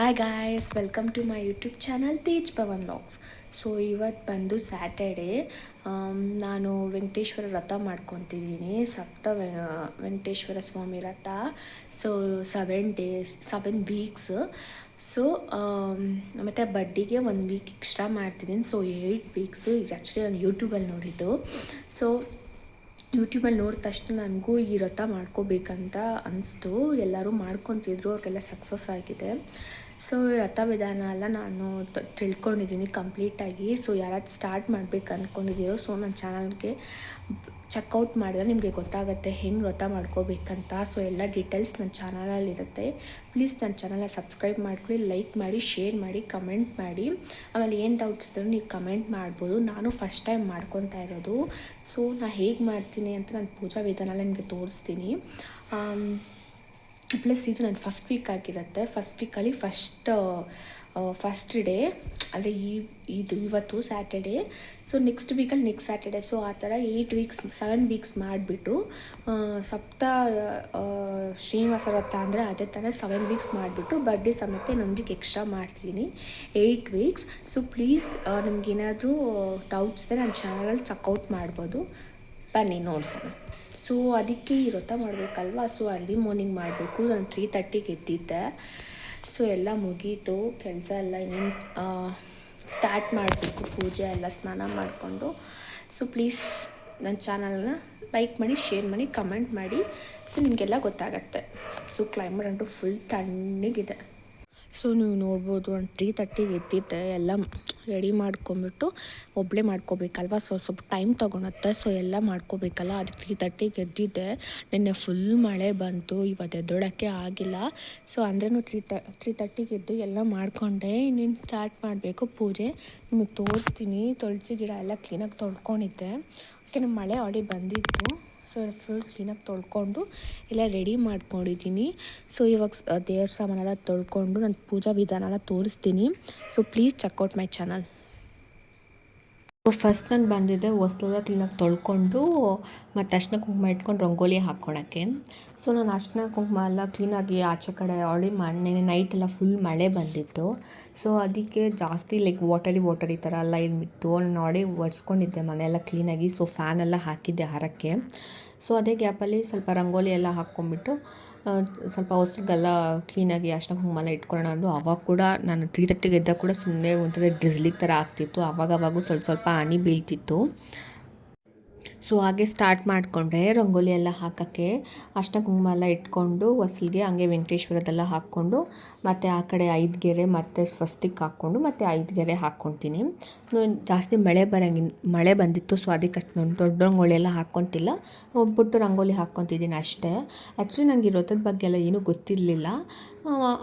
Hi guys welcome to my YouTube channel Tej Pavan logs so ಇವತ್ತು ಬಂದು Saturday ನಾನು ವೆಂಕಟೇಶ್ವರ ವ್ರತ ಮಾಡ್ಕೊತಿದ್ದೀನಿ, ಸಪ್ತ ವೆಂಕಟೇಶ್ವರ ಸ್ವಾಮಿ ವ್ರತ so seven days seven weeks so ಮತ್ತು ಬಡ್ಡಿಗೆ ಒಂದು ವೀಕ್ ಎಕ್ಸ್ಟ್ರಾ ಮಾಡ್ತಿದ್ದೀನಿ. ಸೊ ಏಯ್ಟ್ ವೀಕ್ಸು ಈಗ ಆ್ಯಕ್ಚುಲಿ ನಾನು ಯೂಟ್ಯೂಬಲ್ಲಿ ನೋಡಿದ್ದು. ಸೊ ಯೂಟ್ಯೂಬಲ್ಲಿ ನೋಡಿದ ತಕ್ಷಣ ನನಗೂ ಈ ವ್ರತ ಮಾಡ್ಕೋಬೇಕಂತ ಅನಿಸ್ತು. ಎಲ್ಲರೂ ಮಾಡ್ಕೊತಿದ್ರು, ಅವ್ರಿಗೆಲ್ಲ ಸಕ್ಸಸ್ ಆಗಿದೆ. ಸೊ ರಥ ವಿಧಾನ ಎಲ್ಲ ನಾನು ತಿಳ್ಕೊಂಡಿದ್ದೀನಿ ಕಂಪ್ಲೀಟಾಗಿ. ಸೊ ಯಾರಾದ್ರು ಸ್ಟಾರ್ಟ್ ಮಾಡ್ಬೇಕು ಅಂದ್ಕೊಂಡಿದ್ದೀರೋ ಸೊ ನನ್ನ ಚಾನಲ್ಗೆ ಚೆಕ್ಔಟ್ ಮಾಡಿದ್ರೆ ನಿಮಗೆ ಗೊತ್ತಾಗುತ್ತೆ ಹೆಂಗೆ ವ್ರತ ಮಾಡ್ಕೋಬೇಕಂತ. ಸೊ ಎಲ್ಲ ಡೀಟೇಲ್ಸ್ ನನ್ನ ಚಾನಲಲ್ಲಿರುತ್ತೆ ಪ್ಲೀಸ್ ನನ್ನ ಚಾನಲ್ನ ಸಬ್ಸ್ಕ್ರೈಬ್ ಮಾಡ್ಕೊಳ್ಳಿ ಲೈಕ್ ಮಾಡಿ ಶೇರ್ ಮಾಡಿ ಕಮೆಂಟ್ ಮಾಡಿ. ಆಮೇಲೆ ಏನು ಡೌಟ್ಸ್ ಇದ್ದರೂ ನೀವು ಕಮೆಂಟ್ ಮಾಡ್ಬೋದು. ನಾನು ಫಸ್ಟ್ ಟೈಮ್ ಮಾಡ್ಕೊತಾ ಇರೋದು. ಸೊ ನಾನು ಹೇಗೆ ಮಾಡ್ತೀನಿ ಅಂತ ನಾನು ಪೂಜಾ ವಿಧಾನ ನಿಮಗೆ ತೋರಿಸ್ತೀನಿ. ಪ್ಲಸ್ ಇದು ನನ್ನ ಫಸ್ಟ್ ವೀಕ್ ಆಗಿರುತ್ತೆ. ಫಸ್ಟ್ ವೀಕಲ್ಲಿ ಫಸ್ಟ್ ಫಸ್ಟ್ ಡೇ ಅಂದರೆ ಈ, ಇದು ಇವತ್ತು ಸ್ಯಾಟರ್ಡೇ ಸೊ ನೆಕ್ಸ್ಟ್ ವೀಕಲ್ಲಿ ನೆಕ್ಸ್ಟ್ ಸ್ಯಾಟರ್ಡೇ ಸೊ ಆ ಥರ ಏಯ್ಟ್ ವೀಕ್ಸ್ ಸೆವೆನ್ ವೀಕ್ಸ್ ಮಾಡಿಬಿಟ್ಟು ಸಪ್ತ ಶ್ರೀನಿವಾಸ ವ್ರತ ಅಂದರೆ ಅದೇ ಥರ ಸೆವೆನ್ ವೀಕ್ಸ್ ಮಾಡಿಬಿಟ್ಟು ಬರ್ಡೇ ಸಮೇತ ಇನ್ನೊಂದು ಎಕ್ಸ್ಟ್ರಾ ಮಾಡ್ತೀನಿ. ಏಯ್ಟ್ ವೀಕ್ಸ್ ಸೊ ಪ್ಲೀಸ್ ನಿಮ್ಗೇನಾದರೂ ಡೌಟ್ಸ್ ಇದ್ದರೆ ನನ್ನ ಚಾನಲಲ್ಲಿ ಚೆಕ್ಔಟ್ ಮಾಡ್ಬೋದು. ಬನ್ನಿ, ನೋಡ್ಸೋಣ. ಸೊ ಅದಕ್ಕೆ ಈ ವ್ರತ ಮಾಡಬೇಕಲ್ವಾ? ಸೊ ಅರ್ಲಿ ಮಾರ್ನಿಂಗ್ ಮಾಡಬೇಕು. ನಾನು ತ್ರೀ ತರ್ಟಿಗೆ ಎದ್ದಿದ್ದೆ. ಸೊ ಎಲ್ಲ ಮುಗೀತು. ಕೆಲಸ ಎಲ್ಲ ಇನ್ನೇನು ಸ್ಟಾರ್ಟ್ ಮಾಡಬೇಕು. ಪೂಜೆ ಎಲ್ಲ ಸ್ನಾನ ಮಾಡಿಕೊಂಡು. ಸೊ ಪ್ಲೀಸ್ ನನ್ನ ಚಾನಲ್ನ ಲೈಕ್ ಮಾಡಿ ಶೇರ್ ಮಾಡಿ ಕಮೆಂಟ್ ಮಾಡಿ. ಸೊ ನಿಮಗೆಲ್ಲ ಗೊತ್ತಾಗತ್ತೆ. ಸೊ ಕ್ಲೈಮೇಟ್ ಅಂತೂ ಫುಲ್ ತಣ್ಣಗಿದೆ ಸೊ ನೀವು ನೋಡ್ಬೋದು ಒಂದು ತ್ರೀ ತರ್ಟಿಗೆ ಎದ್ದಿದ್ದೆ. ಎಲ್ಲ ರೆಡಿ ಮಾಡ್ಕೊಂಬಿಟ್ಟು ಒಬ್ಬಳೇ ಮಾಡ್ಕೋಬೇಕಲ್ವ? ಸೊ ಸ್ವಲ್ಪ ಟೈಮ್ ತೊಗೊಳತ್ತೆ. ಸೊ ಎಲ್ಲ ಮಾಡ್ಕೋಬೇಕಲ್ಲ? ಅದಕ್ಕೆ ತ್ರೀ ತರ್ಟಿಗೆ ಎದ್ದಿದ್ದೆ. ನಿನ್ನೆ ಫುಲ್ ಮಳೆ ಬಂತು. ಇವತ್ತು ಎದ್ದೊಳಕ್ಕೆ ಆಗಿಲ್ಲ. ಸೊ ಅಂದ್ರೂ ತ್ರೀ ತ ತ್ರೀ ಎದ್ದು ಎಲ್ಲ ಮಾಡಿಕೊಂಡೆ. ಇನ್ನೇನು ಸ್ಟಾರ್ಟ್ ಮಾಡಬೇಕು? ಪೂಜೆ. ನಿಮಗೆ ತೋರಿಸ್ತೀನಿ. ತುಳಸಿ ಗಿಡ ಎಲ್ಲ ಕ್ಲೀನಾಗಿ ತೊಳ್ಕೊಂಡಿದ್ದೆ. ಓಕೆ ನಮ್ಮ ಮಳೆ ಆಡಿ ಬಂದಿತ್ತು. ಸೊ ಫುಲ್ ಕ್ಲೀನಾಗಿ ತೊಳ್ಕೊಂಡು ಎಲ್ಲ ರೆಡಿ ಮಾಡ್ಕೊಂಡಿದ್ದೀನಿ. ಸೊ ಇವಾಗ ದೇವ್ರ ಸಾಮಾನೆಲ್ಲ ತೊಳ್ಕೊಂಡು ನಾನು ಪೂಜಾ ವಿಧಾನ ಎಲ್ಲ ತೋರಿಸ್ತೀನಿ. So please check out my channel first ನಾನು ಬಂದಿದ್ದೆ ಹೊಸ್ಲೆಲ್ಲ ಕ್ಲೀನಾಗಿ ತೊಳ್ಕೊಂಡು ಮತ್ತು ಅರ್ಶಿನ ಕುಂಕುಮ ಇಟ್ಕೊಂಡು ರಂಗೋಲಿ ಹಾಕ್ಕೊಳಕ್ಕೆ. ಸೊ ನಾನು ಅರ್ಶಿನ ಕುಂಕುಮ ಎಲ್ಲ ಕ್ಲೀನಾಗಿ ಆಚೆ ಕಡೆ ಆಲ್ರೆಡಿ ಮಣ್ಣೆ ನೈಟ್ ಎಲ್ಲ ಫುಲ್ ಮಳೆ ಬಂದಿತ್ತು. ಸೊ ಅದಕ್ಕೆ ಜಾಸ್ತಿ ಲೈಕ್ ವಾಟರಿ ವಾಟರಿ ಥರ ಎಲ್ಲ ಇದ್ದಿತ್ತು ನಾನು ಆಲ್ರೆಡಿ ಒರೆಸ್ಕೊಂಡಿದ್ದೆ ಮನೆಯೆಲ್ಲ ಕ್ಲೀನಾಗಿ. ಸೊ ಫ್ಯಾನೆಲ್ಲ ಹಾಕಿದ್ದೆ ಹರಕ್ಕೆ. ಸೊ ಅದೇ ಗ್ಯಾಪಲ್ಲಿ ಸ್ವಲ್ಪ ರಂಗೋಲಿ ಎಲ್ಲ ಹಾಕ್ಕೊಂಬಿಟ್ಟು ಸ್ವಲ್ಪ ಹೊಸಗೆಲ್ಲ ಕ್ಲೀನಾಗಿ ಅಷ್ಟು ಕುಂಕುಮ ಇಟ್ಕೊಳ್ಳೋಣ ಅಂದರು ಅವಾಗ ಕೂಡ ನಾನು ತ್ರೀ ತರ್ಟಿಗೆ ಎದ್ದಾಗ ಕೂಡ ಸುಮ್ಮನೆ ಒಂಥರ ಡ್ರಿಸ್ಲಿಗ್ ಥರ ಆಗ್ತಿತ್ತು. ಆವಾಗವಾಗೂ ಸ್ವಲ್ಪ ಸ್ವಲ್ಪ ಹನಿ ಬೀಳ್ತಿತ್ತು. ಸೊ ಹಾಗೆ ಸ್ಟಾರ್ಟ್ ಮಾಡಿಕೊಂಡೆ ರಂಗೋಲಿ ಎಲ್ಲ ಹಾಕೋಕ್ಕೆ ಅಷ್ಟ ಕುಂಕುಮ ಎಲ್ಲ ಇಟ್ಕೊಂಡು ಹೊಸ್ಲಿಗೆ ಹಂಗೆ ವೆಂಕಟೇಶ್ವರದೆಲ್ಲ ಹಾಕ್ಕೊಂಡು ಮತ್ತು ಆ ಕಡೆ ಐದು ಗೆರೆ ಮತ್ತು ಸ್ವಸ್ತಿಕ್ ಹಾಕ್ಕೊಂಡು ಮತ್ತು ಐದು ಗೆರೆ ಹಾಕ್ಕೊತೀನಿ. ಜಾಸ್ತಿ ಮಳೆ ಬರಂಗಿನ, ಮಳೆ ಬಂದಿತ್ತು ಸೊ ಅದಕ್ಕೆ ಅಷ್ಟು ದೊಡ್ಡ ರಂಗೋಲಿ ಎಲ್ಲ ಹಾಕ್ಕೊತಿಲ್ಲ. ಪುಟ್ಟು ರಂಗೋಲಿ ಹಾಕ್ಕೊತಿದ್ದೀನಿ ಅಷ್ಟೇ. ಆ್ಯಕ್ಚುಲಿ ನನಗೆ ಇರೋದ್ರ ಬಗ್ಗೆ ಎಲ್ಲ ಏನೂ ಗೊತ್ತಿರಲಿಲ್ಲ.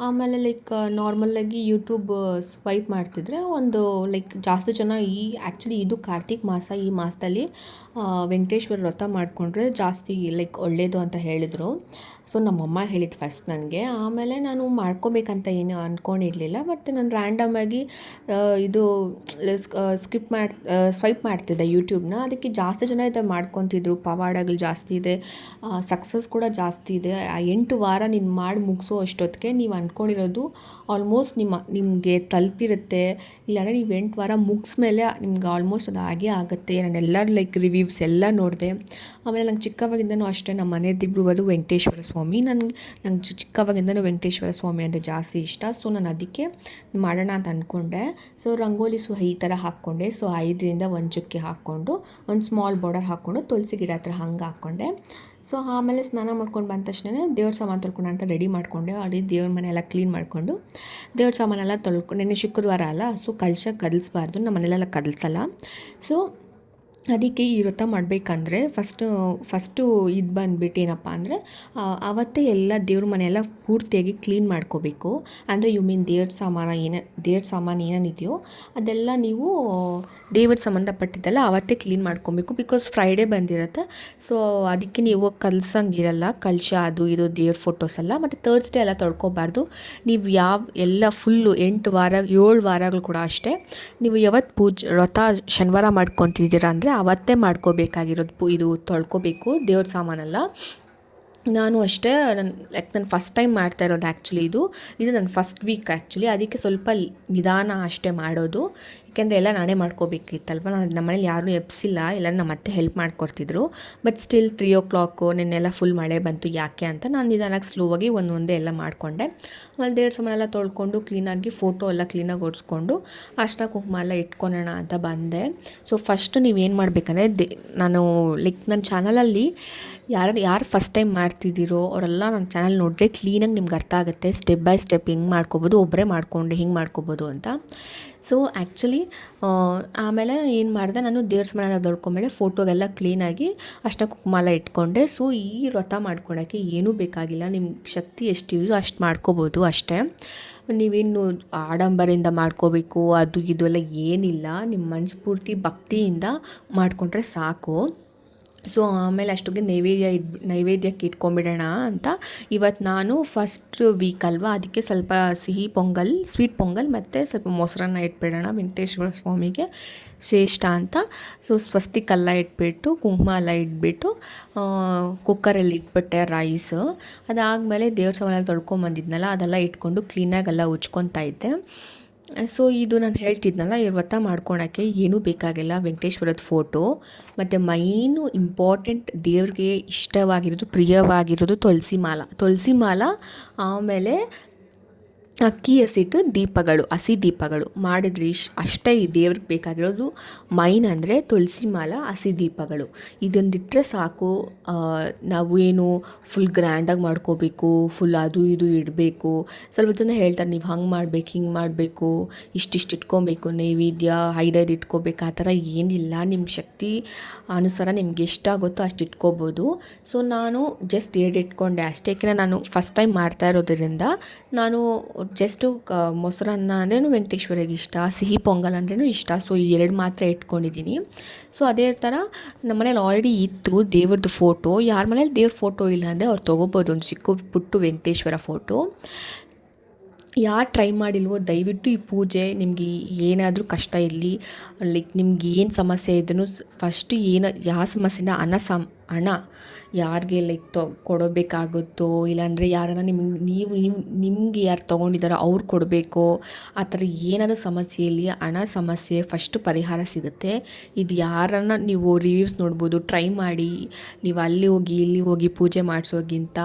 ಆಮೇಲೆ ಲೈಕ್ ನಾರ್ಮಲಾಗಿ ಯೂಟ್ಯೂಬ್ ಸ್ವೈಪ್ ಮಾಡ್ತಿದ್ರೆ ಒಂದು ಲೈಕ್ ಜಾಸ್ತಿ ಜನ ಈ ಆ್ಯಕ್ಚುಲಿ ಇದು ಕಾರ್ತಿಕ್ ಮಾಸ, ಈ ಮಾಸದಲ್ಲಿ ವೆಂಕಟೇಶ್ವರ ವ್ರತ ಮಾಡಿಕೊಂಡ್ರೆ ಜಾಸ್ತಿ ಲೈಕ್ ಒಳ್ಳೆಯದು ಅಂತ ಹೇಳಿದರು. ಸೊ ನಮ್ಮಮ್ಮ ಹೇಳಿದ್ದು ಫಸ್ಟ್ ನನಗೆ, ಆಮೇಲೆ ನಾನು ಮಾಡ್ಕೋಬೇಕಂತ ಏನು ಅಂದ್ಕೊಂಡಿರಲಿಲ್ಲ ಮತ್ತು ನಾನು ರ್ಯಾಂಡಮಾಗಿ ಇದು ಸ್ಕಿಪ್ ಮಾಡಿ ಸ್ವೈಪ್ ಮಾಡ್ತಿದ್ದೆ ಯೂಟ್ಯೂಬ್ನ ಅದಕ್ಕೆ ಜಾಸ್ತಿ ಜನ ಇದು ಮಾಡ್ಕೊತಿದ್ರು. ಪವಾಡಗಳು ಜಾಸ್ತಿ ಇದೆ ಸಕ್ಸಸ್ ಕೂಡ ಜಾಸ್ತಿ ಇದೆ. ಆ ಎಂಟು ವಾರ ನೀನು ಮಾಡಿ ಮುಗಿಸೋ ಅಷ್ಟೊತ್ತಿಗೆ ನೀವು ಅಂದ್ಕೊಂಡಿರೋದು ಆಲ್ಮೋಸ್ಟ್ ನಿಮ್ಮ, ನಿಮಗೆ ತಲುಪಿರುತ್ತೆ. ಇಲ್ಲಾಂದರೆ ನೀವು ಎಂಟು ವಾರ ಮುಗಿಸ್ಮೇಲೆ ನಿಮ್ಗೆ ಆಲ್ಮೋಸ್ಟ್ ಅದು ಹಾಗೇ ಆಗುತ್ತೆ. ನಾನು ಎಲ್ಲ ಲೈಕ್ ರಿವ್ಯೂವ್ಸ್ ಎಲ್ಲ ನೋಡಿದೆ. ಆಮೇಲೆ ನಂಗೆ ಚಿಕ್ಕವಾಗಿಂದನೂ ಅಷ್ಟೇ ನಮ್ಮ ಮನೆಯದಿಬ್ರು ಅದು ವೆಂಕಟೇಶ್ವರ ಸ್ವಾಮಿ. ನನಗೆ ನಂಗೆ ಚಿಕ್ಕವಾಗಿಂದನೂ ವೆಂಕಟೇಶ್ವರ ಸ್ವಾಮಿ ಅಂದರೆ ಜಾಸ್ತಿ ಇಷ್ಟ. ಸೊ ನಾನು ಅದಕ್ಕೆ ಮಾಡೋಣ ಅಂತ ಅಂದ್ಕೊಂಡೆ ಸೊ ರಂಗೋಲಿ ಸೊ ಈ ಥರ ಹಾಕ್ಕೊಂಡೆ. ಸೊ ಐದರಿಂದ ಒಂದು ಚುಕ್ಕಿ ಹಾಕ್ಕೊಂಡು, ಒಂದು ಸ್ಮಾಲ್ ಬಾರ್ಡರ್ ಹಾಕ್ಕೊಂಡು, ತುಳಸಿ ಗಿಡ ಹತ್ರ ಹಂಗೆ ಹಾಕ್ಕೊಂಡೆ. ಸೊ ಆಮೇಲೆ ಸ್ನಾನ ಮಾಡ್ಕೊಂಡು ಬಂದ ತಕ್ಷಣ ದೇವ್ರ ಸಾಮಾನು ತೊಳ್ಕೊಂಡು ಅಂತ ರೆಡಿ ಮಾಡಿಕೊಂಡೆ. ಅಡಿ ದೇವ್ರ ಮನೆ ಎಲ್ಲ ಕ್ಲೀನ್ ಮಾಡಿಕೊಂಡು, ದೇವ್ರ ಸಾಮಾನೆಲ್ಲ ತೊಳ್ಕೊಂಡು ನಿನ್ನೆ ಶುಕ್ರವಾರ ಅಲ್ಲ ಸೊ ಕಳ್ಶ ಕದಲ್ಸ್ಬಾರ್ದು ನಮ್ಮ ಮನೆಯಲ್ಲೆಲ್ಲ ಕದಲ್ಸಲ್ಲ ಸೊ ಅದಕ್ಕೆ ಈ ವ್ರತ ಮಾಡಬೇಕಂದ್ರೆ ಫಸ್ಟು ಫಸ್ಟು ಇದು ಬಂದ್ಬಿಟ್ಟು ಏನಪ್ಪ ಅಂದರೆ ಆವತ್ತೇ ಎಲ್ಲ ದೇವ್ರ ಮನೆಯೆಲ್ಲ ಪೂರ್ತಿಯಾಗಿ ಕ್ಲೀನ್ ಮಾಡ್ಕೋಬೇಕು. ಅಂದರೆ ಯು ಮೀನ್ ದೇವ್ರ ಸಾಮಾನು ಏನ, ದೇವ್ರ ಸಾಮಾನು ಏನೇನಿದೆಯೋ ಅದೆಲ್ಲ ನೀವು ದೇವ್ರ ಸಂಬಂಧಪಟ್ಟಿದ್ದೆಲ್ಲ ಆವತ್ತೇ ಕ್ಲೀನ್ ಮಾಡ್ಕೊಬೇಕು ಬಿಕಾಸ್ ಫ್ರೈಡೇ ಬಂದಿರುತ್ತೆ. ಸೊ ಅದಕ್ಕೆ ನೀವು ಕಲ್ಸಂಗಿರಲ್ಲ ಕಲ್ಶ ಅದು ಇದು ದೇವ್ರ ಫೋಟೋಸ್ ಎಲ್ಲ. ಮತ್ತು ತರ್ಸ್ಡೇ ಎಲ್ಲ ತೊಳ್ಕೊಬಾರ್ದು. ನೀವು ಯಾವ, ಎಲ್ಲ ಫುಲ್ಲು ಎಂಟು ವಾರ, ಏಳು ವಾರಗಳು ಕೂಡ ಅಷ್ಟೇ, ನೀವು ಯಾವತ್ತು ಪೂಜೆ, ವ್ರತ ಶನಿವಾರ ಮಾಡ್ಕೊತಿದ್ದೀರಾ ಅಂದರೆ ಅವತ್ತೇ ಮಾಡ್ಕೋಬೇಕಾಗಿರೋದು ಇದು ತೊಳ್ಕೊಬೇಕು ದೇವ್ರ ಸಾಮಾನೆಲ್ಲ. ನಾನು ಅಷ್ಟೇ ನನ್ನ ಲೈಕ್ ನಾನು ಫಸ್ಟ್ ಟೈಮ್ ಮಾಡ್ತಾ ಇರೋದು ಆ್ಯಕ್ಚುಲಿ ಇದು. ಇದು ನನ್ನ ಫಸ್ಟ್ ವೀಕ್ ಆ್ಯಕ್ಚುಲಿ ಅದಕ್ಕೆ ಸ್ವಲ್ಪ ನಿಧಾನ ಅಷ್ಟೇ ಮಾಡೋದು. ಏಕೆಂದರೆ ಎಲ್ಲ ನಾನೇ ಮಾಡ್ಕೋಬೇಕಿತ್ತಲ್ವ? ನಾನು ನಮ್ಮ ಮನೇಲಿ ಯಾರೂ ಎಬ್ಸಿಲ್ಲ. ಎಲ್ಲ ನಮ್ಮ ಅತ್ತೆ ಹೆಲ್ಪ್ ಮಾಡ್ಕೊಡ್ತಿದ್ರು. But still three o'clock ನಿನ್ನೆಲ್ಲ ಫುಲ್ ಮಳೆ ಬಂತು ಯಾಕೆ ಅಂತ ನಾನು ನಿಧಾನಕ್ಕೆ ಸ್ಲೋವಾಗಿ ಒಂದು ಒಂದೇ ಎಲ್ಲ ಮಾಡಿಕೊಂಡೆ. ಆಮೇಲೆ ದೇವ್ರ ಸಮಾನೆಲ್ಲ ತೊಳ್ಕೊಂಡು ಕ್ಲೀನಾಗಿ ಫೋಟೋ ಎಲ್ಲ ಕ್ಲೀನಾಗಿ ಓಡಿಸ್ಕೊಂಡು ಅರ್ಶನ ಕುಂಕುಮ ಎಲ್ಲ ಇಟ್ಕೊಳೋಣ ಅಂತ ಬಂದೆ. ಸೊ ಫಸ್ಟ್ ನೀವೇನು ಮಾಡಬೇಕಂದ್ರೆ ದೇ, ನಾನು ಲೈಕ್ ನನ್ನ ಚಾನಲಲ್ಲಿ ಯಾರು ಯಾರು ಫಸ್ಟ್ ಟೈಮ್ ಮಾಡ್ತಿದ್ದೀರೋ ಅವರೆಲ್ಲ ನನ್ನ ಚಾನಲ್ ನೋಡಿದ್ರೆ ಕ್ಲೀನಾಗಿ ನಿಮ್ಗೆ ಅರ್ಥ ಆಗುತ್ತೆ. ಸ್ಟೆಪ್ ಬೈ ಸ್ಟೆಪ್ ಹೆಂಗೆ ಮಾಡ್ಕೋಬೋದು ಒಬ್ಬರೇ ಮಾಡ್ಕೊಂಡು ಹಿಂಗೆ ಮಾಡ್ಕೋಬೋದು ಅಂತ. ಸೊ ಆ್ಯಕ್ಚುಲಿ ಆಮೇಲೆ ಏನು ಮಾಡಿದೆ, ನಾನು ದೇವ್ರ ಸಾಮಾನೆಲ್ಲ ತೊಳ್ಕೊಂಡ್ಮೇಲೆ ಫೋಟೋಗೆಲ್ಲ ಕ್ಲೀನಾಗಿ ಅಷ್ಟನ್ನ ಕುಂಕುಮ ಎಲ್ಲ ಇಟ್ಕೊಂಡೆ. ಸೊ ಈ ವ್ರತ ಮಾಡ್ಕೊಳಕ್ಕೆ ಏನೂ ಬೇಕಾಗಿಲ್ಲ. ನಿಮ್ಮ ಶಕ್ತಿ ಎಷ್ಟಿದೆಯೋ ಅಷ್ಟು ಮಾಡ್ಕೋಬೋದು ಅಷ್ಟೇ. ನೀವೇನು ಆಡಂಬರಿಂದ ಮಾಡ್ಕೋಬೇಕು, ಅದು ಇದು ಎಲ್ಲ ಏನಿಲ್ಲ. ನಿಮ್ಮ ಮನಸ್ಫೂರ್ತಿ ಭಕ್ತಿಯಿಂದ ಮಾಡಿಕೊಂಡ್ರೆ ಸಾಕು. ಸೊ ಆಮೇಲೆ ಅಷ್ಟೊಗೆ ನೈವೇದ್ಯ ಇಡ್ ನೈವೇದ್ಯಕ್ಕೆ ಇಟ್ಕೊಂಬಿಡೋಣ ಅಂತ. ಇವತ್ತು ನಾನು ಫಸ್ಟ್ ವೀಕ್ ಅಲ್ವಾ, ಅದಕ್ಕೆ ಸ್ವಲ್ಪ ಸಿಹಿ ಪೊಂಗಲ್ ಸ್ವೀಟ್ ಪೊಂಗಲ್ ಮತ್ತು ಸ್ವಲ್ಪ ಮೊಸರನ್ನ ಇಟ್ಬಿಡೋಣ ವೆಂಕಟೇಶ್ವರ ಸ್ವಾಮಿಗೆ ಶ್ರೇಷ್ಠ ಅಂತ. ಸೊ ಸ್ವಸ್ತಿಕಲ್ಲ ಇಟ್ಬಿಟ್ಟು, ಕುಂಕುಮ ಎಲ್ಲ ಇಟ್ಬಿಟ್ಟು ಕುಕ್ಕರಲ್ಲಿ ಇಟ್ಬಿಟ್ಟೆ ರೈಸ್ ಅದಾದಮೇಲೆ ದೇವ್ರ ಸಾಮಾನೆಲ್ಲ ತೊಳ್ಕೊಂಬಂದಿದ್ನಲ್ಲ, ಅದೆಲ್ಲ ಇಟ್ಕೊಂಡು ಕ್ಲೀನಾಗೆಲ್ಲ ಉಜ್ಕೊತಾ ಇದ್ದೆ. ಸೊ ಇದು ನಾನು ಹೇಳ್ತಿದ್ನಲ್ಲ ಈ ಮಾಡ್ಕೊಳಕ್ಕೆ ಏನೂ ಬೇಕಾಗಿಲ್ಲ ವೆಂಕಟೇಶ್ವರದ ಫೋಟೋ ಮತ್ತು ಮೈನು ಇಂಪಾರ್ಟೆಂಟ್ ದೇವ್ರಿಗೆ ಇಷ್ಟವಾಗಿರೋದು, ಪ್ರಿಯವಾಗಿರೋದು ತುಳಸಿ ಮಾಲ. ತುಳಸಿ ಮಾಲ, ಆಮೇಲೆ ಅಕ್ಕಿ ಹಸಿಟ್ಟು ದೀಪಗಳು, ಹಸಿ ದೀಪಗಳು ಮಾಡಿದ್ರಿ. ಅಷ್ಟೇ ಈ ದೇವ್ರಿಗೆ ಬೇಕಾಗಿರೋದು ಮೈನ್ ಅಂದರೆ ತುಳಸಿ ಮಾಲ, ಹಸಿ ದೀಪಗಳು. ಇದೊಂದಿಟ್ಟರೆ ಸಾಕು. ನಾವು ಏನು ಫುಲ್ ಗ್ರ್ಯಾಂಡಾಗಿ ಮಾಡ್ಕೋಬೇಕು ಫುಲ್ ಅದು ಇದು ಇಡಬೇಕು. ಸ್ವಲ್ಪ ಜನ ಹೇಳ್ತಾರೆ, ನೀವು ಹಂಗೆ ಮಾಡ್ಬೇಕು, ಹಿಂಗೆ ಮಾಡಬೇಕು. ಇಷ್ಟಿಷ್ಟು ಇಟ್ಕೊಬೇಕು, ನೈವೇದ್ಯ, ಐದೈದು ಇಟ್ಕೋಬೇಕು. ಆ ಥರ ಏನಿಲ್ಲ. ನಿಮ್ಮ ಶಕ್ತಿ ಅನುಸಾರ ನಿಮ್ಗೆ ಎಷ್ಟಾಗುತ್ತೋ ಅಷ್ಟು ಇಟ್ಕೋಬೋದು. ಸೊ ನಾನು ಜಸ್ಟ್ ಎರಡು ಇಟ್ಕೊಂಡೆ ಅಷ್ಟೇ. ಯಾಕೆಂದರೆ ನಾನು ಫಸ್ಟ್ ಟೈಮ್ ಮಾಡ್ತಾ ಇರೋದ್ರಿಂದ ನಾನು ಜಸ್ಟು ಮೊಸರನ್ನ ಅಂದ್ರೂ ವೆಂಕಟೇಶ್ವರಿಗೆ ಇಷ್ಟ, ಸಿಹಿ ಪೊಂಗಲ್ ಅಂದ್ರೂ ಇಷ್ಟ. ಸೊ ಈ ಎರಡು ಮಾತ್ರ ಇಟ್ಕೊಂಡಿದ್ದೀನಿ ಸೊ ಅದೇ ಥರ ನಮ್ಮ ಮನೇಲಿ ಆಲ್ರೆಡಿ ಇತ್ತು ದೇವ್ರದ್ದು ಫೋಟೋ ಯಾರ ಮನೇಲಿ ದೇವ್ರ ಫೋಟೋ ಇಲ್ಲ ಅಂದರೆ ಅವ್ರು ತೊಗೋಬೋದು, ಒಂದು ಚಿಕ್ಕ ಪುಟ್ಟು ವೆಂಕಟೇಶ್ವರ ಫೋಟೋ ಯಾರು ಟ್ರೈ ಮಾಡಿಲ್ವೋ, ದಯವಿಟ್ಟು ಈ ಪೂಜೆ ನಿಮಗೆ ಏನಾದರೂ ಕಷ್ಟ ಇರಲಿ. ಲೈಕ್ ನಿಮ್ಗೆ ಏನು ಸಮಸ್ಯೆ ಇದ್ರೂ ಫಸ್ಟ್ ಏನು ಯಾವ ಸಮಸ್ಯೆನ ಅನ್ನ ಸಮ್ ಹಣ ಯಾರಿಗೆ ಲೈಕ್ ತೊ, ಕೊಡಬೇಕಾಗುತ್ತೋ, ಇಲ್ಲಾಂದರೆ ಯಾರನ್ನ ನಿಮಗೆ, ನೀವು ನಿಮ್ಮ ನಿಮ್ಗೆ ಯಾರು ತೊಗೊಂಡಿದ್ದಾರೋ ಅವ್ರು ಕೊಡಬೇಕು, ಆ ಥರ ಏನಾದರೂ ಸಮಸ್ಯೆಯಲ್ಲಿ ಹಣ ಸಮಸ್ಯೆ ಫಸ್ಟ್ ಪರಿಹಾರ ಸಿಗುತ್ತೆ. ಇದು ಯಾರನ್ನು ನೀವು ರಿವ್ಯೂಸ್ ನೋಡ್ಬೋದು ಟ್ರೈ ಮಾಡಿ, ನೀವು ಅಲ್ಲಿ ಹೋಗಿ, ಇಲ್ಲಿ ಹೋಗಿ ಪೂಜೆ ಮಾಡಿಸೋಗಿಂತ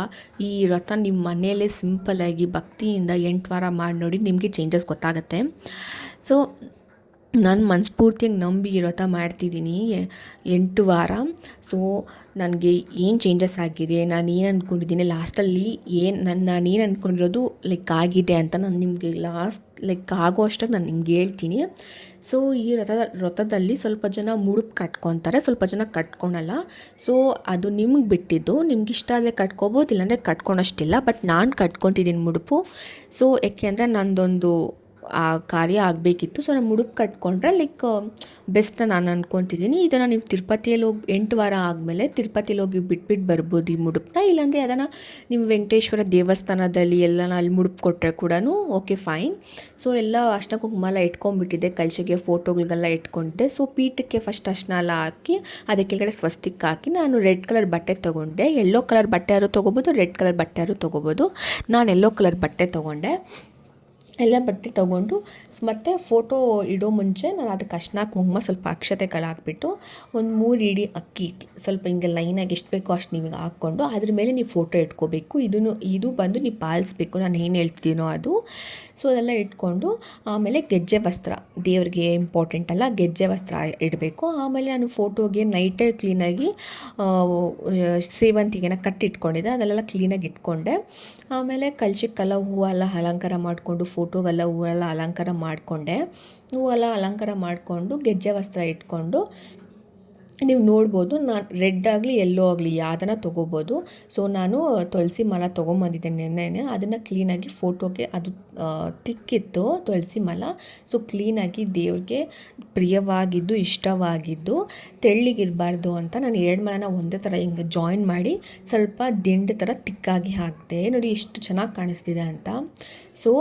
ಈ ವ್ರತ ನಿಮ್ಮ ಮನೆಯಲ್ಲೇ ಸಿಂಪಲ್ಲಾಗಿ ಭಕ್ತಿಯಿಂದ ಎಂಟು ವಾರ ಮಾಡಿ ನೋಡಿ ನಿಮಗೆ ಚೇಂಜಸ್ ಗೊತ್ತಾಗುತ್ತೆ. ಸೊ ನಾನು ಮನಸ್ಫೂರ್ತಿಯಾಗಿ ನಂಬಿ ವ್ರತ ಮಾಡ್ತಿದ್ದೀನಿ ಎಂಟು ವಾರ. ಸೊ ನನಗೆ ಏನು ಚೇಂಜಸ್ ಆಗಿದೆ, ನಾನು ಏನು ಅಂದ್ಕೊಂಡಿದ್ದೀನಿ ಲಾಸ್ಟಲ್ಲಿ ಏನು ನನ್ನ ನಾನು ಏನು ಅಂದ್ಕೊಂಡಿರೋದು ಲೈಕ್ ಆಗಿದೆ ಅಂತ ನಾನು ನಿಮಗೆ ಲಾಸ್ಟ್ ಲೈಕ್ ಆಗೋ ಅಷ್ಟಾಗಿ ನಾನು ನಿಮ್ಗೆ ಹೇಳ್ತೀನಿ. ಸೊ ಈ ವ್ರತ ವ್ರತದಲ್ಲಿ ಸ್ವಲ್ಪ ಜನ ಮುಡುಪು ಕಟ್ಕೊತಾರೆ, ಸ್ವಲ್ಪ ಜನ ಕಟ್ಕೊಳಲ್ಲ. ಸೊ ಅದು ನಿಮ್ಗೆ ಬಿಟ್ಟಿದ್ದು, ನಿಮ್ಗೆ ಇಷ್ಟ ಆದರೆ ಕಟ್ಕೊಬೋದು, ಇಲ್ಲಾಂದರೆ ಕಟ್ಕೊಳಷ್ಟಿಲ್ಲ ಬಟ್ ನಾನು ಕಟ್ಕೊತಿದ್ದೀನಿ ಮುಡುಪು. ಸೊ ಯಾಕೆ ಅಂದರೆ ನಂದೊಂದು ಆ ಕಾರ್ಯ ಆಗಬೇಕಿತ್ತು. ಸೊ ನಾನು ಮುಡುಪು ಕಟ್ಕೊಂಡ್ರೆ ಲೈಕ್ ಬೆಸ್ಟ್ ನಾನು ಅನ್ಕೊತಿದ್ದೀನಿ ಇದನ್ನು ನೀವು ತಿರುಪತಿಯಲ್ಲಿ ಹೋಗಿ, ಎಂಟು ವಾರ ಆದಮೇಲೆ ತಿರುಪತಿಯಲ್ಲಿ ಹೋಗಿ ಬಿಟ್ಬಿಟ್ಟು ಬರ್ಬೋದು ಈ ಮುಡುಪನ್ನ ಇಲ್ಲಾಂದರೆ ಅದನ್ನು ನೀವು ವೆಂಕಟೇಶ್ವರ ದೇವಸ್ಥಾನದಲ್ಲಿ ಎಲ್ಲ ಅಲ್ಲಿ ಮುಡುಪು ಕೊಟ್ಟರೆ ಕೂಡ ಓಕೆ ಫೈನ್ ಸೊ ಎಲ್ಲ ಅಷ್ಟಕ್ಕೂ ಕುಂಕುಮ ಎಲ್ಲ ಇಟ್ಕೊಂಡ್ಬಿಟ್ಟಿದ್ದೆ. ಕಲಶಿಗೆ ಫೋಟೋಗಳಿಗೆಲ್ಲ ಇಟ್ಕೊಂಡಿದ್ದೆ. ಸೊ ಪೀಠಕ್ಕೆ ಫಸ್ಟ್ ಅರ್ಶಿನ ಎಲ್ಲ ಹಾಕಿ ಅದಕ್ಕೆ ಕೆಳಗಡೆ ಸ್ವಸ್ತಿಕ್ ಹಾಕಿ ನಾನು ರೆಡ್ ಕಲರ್ ಬಟ್ಟೆ ತೊಗೊಂಡೆ. ಯೆಲ್ಲೋ ಕಲರ್ ಬಟ್ಟೆ ಯಾರು ತೊಗೋಬೋದು, ರೆಡ್ ಕಲರ್ ಬಟ್ಟೆ ಯಾರು ತೊಗೋಬೋದು. ನಾನು ಯೆಲ್ಲೋ ಕಲರ್ ಬಟ್ಟೆ ತೊಗೊಂಡೆ. ಎಲ್ಲ ಬಟ್ಟೆ ತೊಗೊಂಡು ಮತ್ತು ಫೋಟೋ ಇಡೋ ಮುಂಚೆ ನಾನು ಅದಕ್ಕೆ ಅರ್ಶಿನ ಕುಂಕುಮ ಸ್ವಲ್ಪ ಅಕ್ಷತೆಗಳು ಹಾಕ್ಬಿಟ್ಟು ಒಂದು ಮೂರು ಇಡಿ ಅಕ್ಕಿ ಸ್ವಲ್ಪ ಹಿಂಗೆ ಲೈನಾಗಿ ಎಷ್ಟು ಬೇಕೋ ಅಷ್ಟು ನೀವು ಹಾಕ್ಕೊಂಡು ಅದ್ರ ಮೇಲೆ ನೀವು ಫೋಟೋ ಇಟ್ಕೋಬೇಕು. ಇದನ್ನು ಇದು ಬಂದು ನೀವು ಪಾಲಿಸ್ಬೇಕು. ನಾನು ಏನು ಹೇಳ್ತಿದ್ದೀನೋ ಅದು. ಸೊ, ಅದೆಲ್ಲ ಇಟ್ಕೊಂಡು ಆಮೇಲೆ ಗೆಜ್ಜೆ ವಸ್ತ್ರ ದೇವ್ರಿಗೆ ಇಂಪಾರ್ಟೆಂಟ್ ಅಲ್ಲ, ಗೆಜ್ಜೆ ವಸ್ತ್ರ ಇಡಬೇಕು. ಆಮೇಲೆ ನಾನು ಫೋಟೋಗೆ ನೈಟೇ ಕ್ಲೀನಾಗಿ ಸೇವಂತಿಗೆನ ಕಟ್ಟಿಟ್ಕೊಂಡಿದ್ದೆ. ಅದೆಲ್ಲ ಕ್ಲೀನಾಗಿ ಇಟ್ಕೊಂಡೆ. ಆಮೇಲೆ ಕಲಶಕ್ಕೆಲ್ಲ ಹೂವೆಲ್ಲ ಅಲಂಕಾರ ಮಾಡಿಕೊಂಡು ಫೋಟೋಗೆಲ್ಲ ಹೂವೆಲ್ಲ ಅಲಂಕಾರ ಮಾಡಿಕೊಂಡೆ. ಹೂವೆಲ್ಲ ಅಲಂಕಾರ ಮಾಡಿಕೊಂಡು ಗೆಜ್ಜೆ ವಸ್ತ್ರ ಇಟ್ಕೊಂಡು ನೀವು ನೋಡ್ಬೋದು, ನಾನು ರೆಡ್ ಆಗಲಿ ಎಲ್ಲೋ ಆಗಲಿ ಯಾವ್ದನ್ನು ತೊಗೋಬೋದು. ಸೊ ನಾನು ತುಳಸಿ ಮಾಲ ತೊಗೊಂಬಂದಿದ್ದೆ ನಿನ್ನೆ ಅದನ್ನು ಕ್ಲೀನಾಗಿ ಫೋಟೋಗೆ ಅದು ತಿಕ್ಕಿತ್ತು ತುಳಸಿ ಮಾಲ. ಸೊ ಕ್ಲೀನಾಗಿ ದೇವ್ರಿಗೆ ಪ್ರಿಯವಾಗಿದ್ದು, ಇಷ್ಟವಾಗಿದ್ದು ತೆಳ್ಳಿಗಿರಬಾರ್ದು ಅಂತ ನಾನು ಎರಡು ಮಾಲನ ಒಂದೇ ಥರ ಹಿಂಗೆ ಜಾಯಿನ್ ಮಾಡಿ ಸ್ವಲ್ಪ ದಿಂಡು ಥರ ತಿಕ್ಕಾಗಿ ಹಾಕಿದೆ. ನೋಡಿ ಎಷ್ಟು ಚೆನ್ನಾಗಿ ಕಾಣಿಸ್ತಿದೆ ಅಂತ. ಸೊ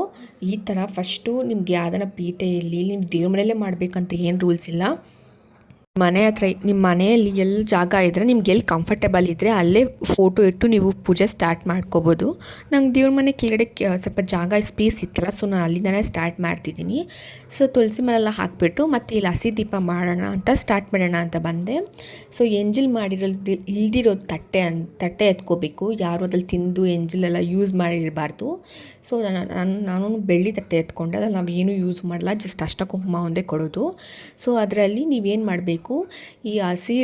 ಈ ಥರ ಫಸ್ಟು ನಿಮ್ಗೆ ಯಾವ್ದಾನ ಪೀಠೆಯಲ್ಲಿ ನಿಮ್ಮ ದೇವ್ರ ಮನೆಯಲ್ಲೇ ಮಾಡಬೇಕಂತ ಏನು ರೂಲ್ಸ್ ಇಲ್ಲ. ಮನೆ ಹತ್ರ ನಿಮ್ಮ ಮನೆಯಲ್ಲಿ ಎಲ್ಲಿ ಜಾಗ ಇದ್ದರೆ ನಿಮ್ಗೆ ಎಲ್ಲಿ ಕಂಫರ್ಟೇಬಲ್ ಇದ್ದರೆ ಅಲ್ಲೇ ಫೋಟೋ ಇಟ್ಟು ನೀವು ಪೂಜೆ ಸ್ಟಾರ್ಟ್ ಮಾಡ್ಕೋಬೋದು. ನಂಗೆ ದೇವ್ರ ಮನೆ ಕೆಳಗಡೆ ಸ್ವಲ್ಪ ಜಾಗ ಸ್ಪೇಸ್ ಇತ್ತಲ್ಲ ಸೊ ನಾನು ಅಲ್ಲಿಂದನೇ ಸ್ಟಾರ್ಟ್ ಮಾಡ್ತಿದ್ದೀನಿ. ಸೊ ತುಳಸಿ ಮನೆಲ್ಲ ಹಾಕಿಬಿಟ್ಟು ಮತ್ತು ಇಲ್ಲಿ ಹಸಿ ದೀಪ ಮಾಡೋಣ ಅಂತ ಸ್ಟಾರ್ಟ್ ಮಾಡೋಣ ಅಂತ ಬಂದೆ. ಸೊ ಎಂಜಿಲ್ ಮಾಡಿರೋ ಇಲ್ದಿರೋ ತಟ್ಟೆ ಅನ್ ತಟ್ಟೆ ಎತ್ಕೋಬೇಕು. ಯಾರು ಅದ್ರಲ್ಲಿ ತಿಂದು ಎಂಜಿಲೆಲ್ಲ ಯೂಸ್ ಮಾಡಿರಬಾರ್ದು. ಸೊ ನಾನು ನಾನು ನಾನು ಬೆಳ್ಳಿ ತಟ್ಟೆ ಎತ್ಕೊಂಡೆ, ಅದ್ರಲ್ಲಿ ನಾವು ಏನೂ ಯೂಸ್ ಮಾಡಲ್ಲ ಜಸ್ಟ್ ಅಷ್ಟ ಕುಂಕುಮ ಒಂದೇ ಕೊಡೋದು. ಸೊ ಅದರಲ್ಲಿ ನೀವೇನು ಮಾಡಬೇಕು, ಈ ಹಸಿ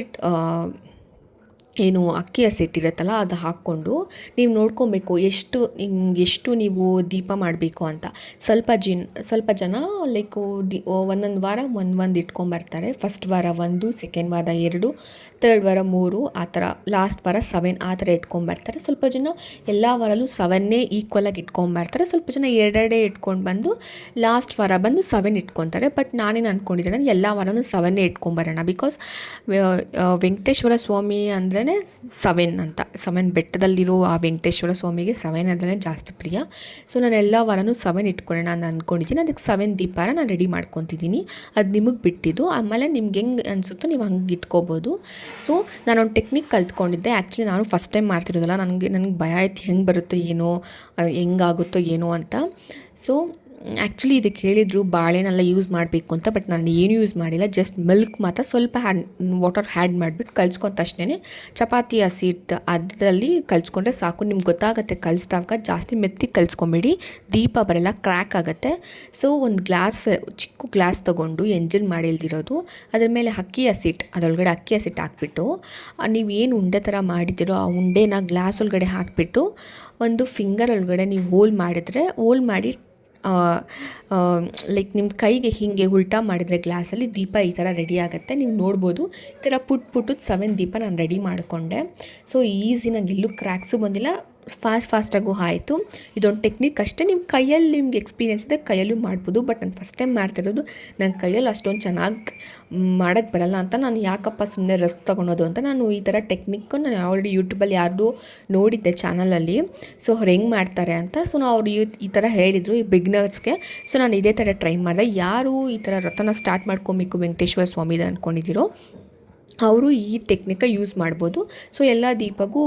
ಏನು ಅಕ್ಕಿ ಹಸಿಟ್ಟಿರುತ್ತಲ್ಲ ಅದು ಹಾಕ್ಕೊಂಡು ನೀವು ನೋಡ್ಕೊಬೇಕು ಎಷ್ಟು ಎಷ್ಟು ನೀವು ದೀಪ ಮಾಡಬೇಕು ಅಂತ. ಸ್ವಲ್ಪ ಜಿನ್, ಸ್ವಲ್ಪ ಜನ ಲೈಕ್ ದಿ ಒಂದೊಂದು ವಾರ ಒಂದು ಒಂದು ಇಟ್ಕೊಂಬರ್ತಾರೆ ಫಸ್ಟ್ ವಾರ ಒಂದು, ಸೆಕೆಂಡ್ ವಾರ ಎರಡು ತರ್ಡ್ ವಾರ ಮೂರು, ಆ ಥರ ಲಾಸ್ಟ್ ವಾರ ಸೆವೆನ್, ಆ ಥರ ಇಟ್ಕೊಂಬರ್ತಾರೆ ಸ್ವಲ್ಪ ಜನ ಎಲ್ಲ ವಾರಲ್ಲೂ ಸೆವೆನ್ನೇ ಈಕ್ವಲಾಗಿ ಇಟ್ಕೊಂಬರ್ತಾರೆ ಸ್ವಲ್ಪ ಜನ ಎರಡೆರಡೇ ಇಟ್ಕೊಂಡು ಬಂದು ಲಾಸ್ಟ್ ವಾರ ಬಂದು ಸೆವೆನ್ ಇಟ್ಕೊತಾರೆ. ಬಟ್ ನಾನೇನು ಅಂದ್ಕೊಂಡಿದ್ದೇನೆ ಎಲ್ಲ ವಾರನೂ ಸೆವೆನ್ನೇ ಇಟ್ಕೊಂಬರೋಣ ಬಿಕಾಸ್ ವೆಂಕಟೇಶ್ವರ ಸ್ವಾಮಿ ಅಂದ್ರೇ ಸೆವೆನ್ ಅಂತ. ಸೆವೆನ್ ಬೆಟ್ಟದಲ್ಲಿರೋ ಆ ವೆಂಕಟೇಶ್ವರ ಸ್ವಾಮಿಗೆ ಸೆವೆನ್ ಅಂದ್ರೆ ಜಾಸ್ತಿ ಪ್ರಿಯ. ಸೊ ನಾನು ಎಲ್ಲ ವಾರನೂ ಸೆವೆನ್ ಇಟ್ಕೊಳ್ಳೋಣ ಅಂತ ಅಂದ್ಕೊಂಡಿದ್ದೀನಿ ಅದಕ್ಕೆ ಸೆವೆನ್ ದೀಪಾನ ನಾನು ರೆಡಿ ಮಾಡ್ಕೊತಿದ್ದೀನಿ. ಅದು ನಿಮಗೆ ಬಿಟ್ಟಿದ್ದು. ಆಮೇಲೆ ನಿಮ್ಗೆ ಹೆಂಗೆ ಅನಿಸುತ್ತೋ ನೀವು ಹಂಗೆ ಇಟ್ಕೋಬೋದು. ಸೊ ನಾನೊಂದು ಟೆಕ್ನಿಕ್ ಕಲ್ತ್ಕೊಂಡಿದ್ದೆ. ಆ್ಯಕ್ಚುಲಿ ನಾನು ಫಸ್ಟ್ ಟೈಮ್ ಮಾಡ್ತಿರೋದಲ್ಲ, ನನಗೆ ನನಗೆ ಭಯ ಆಯ್ತು. ಹೆಂಗೆ ಬರುತ್ತೋ, ಏನೋ ಹೆಂಗಾಗುತ್ತೋ ಏನೋ ಅಂತ. ಸೊ ಆ್ಯಕ್ಚುಲಿ ಇದಕ್ಕೆ ಹೇಳಿದರು ಬಾಳೆನೆಲ್ಲ ಯೂಸ್ ಮಾಡಬೇಕು ಅಂತ ಬಟ್ ನಾನು ಏನು ಯೂಸ್ ಮಾಡಿಲ್ಲ. ಜಸ್ಟ್ ಮಿಲ್ಕ್ ಮಾತ್ರ ಸ್ವಲ್ಪ ಹ್ಯಾಡ್ ವಾಟರ್ ಹ್ಯಾಡ್ ಮಾಡಿಬಿಟ್ಟು ಕಲ್ಸ್ಕೊಂಡ ತಕ್ಷಣ ಚಪಾತಿ, ಹಸಿ ಹಿಟ್ಟು ಅದರಲ್ಲಿ ಕಲ್ಸ್ಕೊಂಡ್ರೆ ಸಾಕು. ನಿಮ್ಗೆ ಗೊತ್ತಾಗುತ್ತೆ ಕಲಿಸ್ದಾಗ ಜಾಸ್ತಿ ಮೆತ್ತಿ ಕಲ್ಸ್ಕೊಂಬೇಡಿ. ದೀಪ ಬರೆಲ್ಲ ಕ್ರ್ಯಾಕ್ ಆಗುತ್ತೆ. ಸೊ ಒಂದು ಗ್ಲಾಸ್ ಚಿಕ್ಕ ಗ್ಲಾಸ್ ತೊಗೊಂಡು ಎಂಜಿನ್ ಮಾಡಿ ಇಲ್ದಿರೋದು ಅದ್ರ ಮೇಲೆ ಅಕ್ಕಿ ಹಸಿಟ್ಟು ಅದರೊಳಗಡೆ ಅಕ್ಕಿ ಹಸಿಟ್ಟು ಹಾಕ್ಬಿಟ್ಟು ನೀವು ಏನು ಉಂಡೆ ಥರ ಮಾಡಿದ್ದೀರೋ ಆ ಉಂಡೆನ ಗ್ಲಾಸ್ ಒಳಗಡೆ ಹಾಕಿಬಿಟ್ಟು, ಒಂದು ಫಿಂಗರ್ ಒಳಗಡೆ ನೀವು ಹೋಲ್ ಮಾಡಿದರೆ ಹೋಲ್ ಮಾಡಿ ಲೈಕ್ ನಿಮ್ಮ ಕೈಗೆ ಹೀಗೆ ಉಲ್ಟಾ ಮಾಡಿದರೆ ಗ್ಲಾಸಲ್ಲಿ ದೀಪ ಈ ಥರ ರೆಡಿ ಆಗುತ್ತೆ. ನೀವು ನೋಡ್ಬೋದು, ಈ ಥರ ಪುಟ್ ಪುಟ್ಟದ್ದು ಸೆವೆನ್ ದೀಪ ನಾನು ರೆಡಿ ಮಾಡಿಕೊಂಡೆ. ಸೊ ಈಸಿ ನಂಗೆ ಎಲ್ಲೂ ಕ್ರ್ಯಾಕ್ಸು ಬಂದಿಲ್ಲ. ಫಾಸ್ಟ್ ಫಾಸ್ಟಾಗೂ ಆಯಿತು. ಇದೊಂದು ಟೆಕ್ನಿಕ್ ಅಷ್ಟೇ. ನಿಮ್ಮ ಕೈಯಲ್ಲಿ ನಿಮ್ಗೆ ಎಕ್ಸ್ಪೀರಿಯೆನ್ಸ್ ಇದೆ, ಕೈಯಲ್ಲೂ ಮಾಡ್ಬೋದು. ಬಟ್ ನಾನು ಫಸ್ಟ್ ಟೈಮ್ ಮಾಡ್ತಿರೋದು ನನ್ನ ಕೈಯಲ್ಲಿ ಅಷ್ಟೊಂದು ಚೆನ್ನಾಗಿ ಮಾಡೋಕ್ಕೆ ಬರಲ್ಲ ಅಂತ ನಾನು ಯಾಕಪ್ಪ ಸುಮ್ಮನೆ ರಿಸ್ಕ್ ತೊಗೊಳೋದು ಅಂತ ನಾನು ಈ ಥರ ಟೆಕ್ನಿಕ್ಕು ನಾನು ಆಲ್ರೆಡಿ ಯೂಟ್ಯೂಬಲ್ಲಿ ಯಾರ್ದು ನೋಡಿದ್ದೆ ಚಾನಲಲ್ಲಿ ಸೊ ಅವ್ರು ಹೆಂಗೆ ಮಾಡ್ತಾರೆ ಅಂತ ಸೊ ನಾವು ಅವ್ರು ಈ- ಈ ಥರ ಹೇಳಿದರು ಈ ಬಿಗ್ನರ್ಸ್ಗೆ ಸೊ ನಾನು ಇದೇ ಥರ ಟ್ರೈ ಮಾಡಿದೆ. ಯಾರು ಈ ಥರ ರಥನ ಸ್ಟಾರ್ಟ್ ಮಾಡ್ಕೊಬೇಕು, ವೆಂಕಟೇಶ್ವರ ಸ್ವಾಮಿದ ಅಂದ್ಕೊಂಡಿದ್ದೀರೋ ಅವರು ಈ ಟೆಕ್ನಿಕ ಯೂಸ್ ಮಾಡ್ಬೋದು. ಸೊ ಎಲ್ಲ ದೀಪಗೂ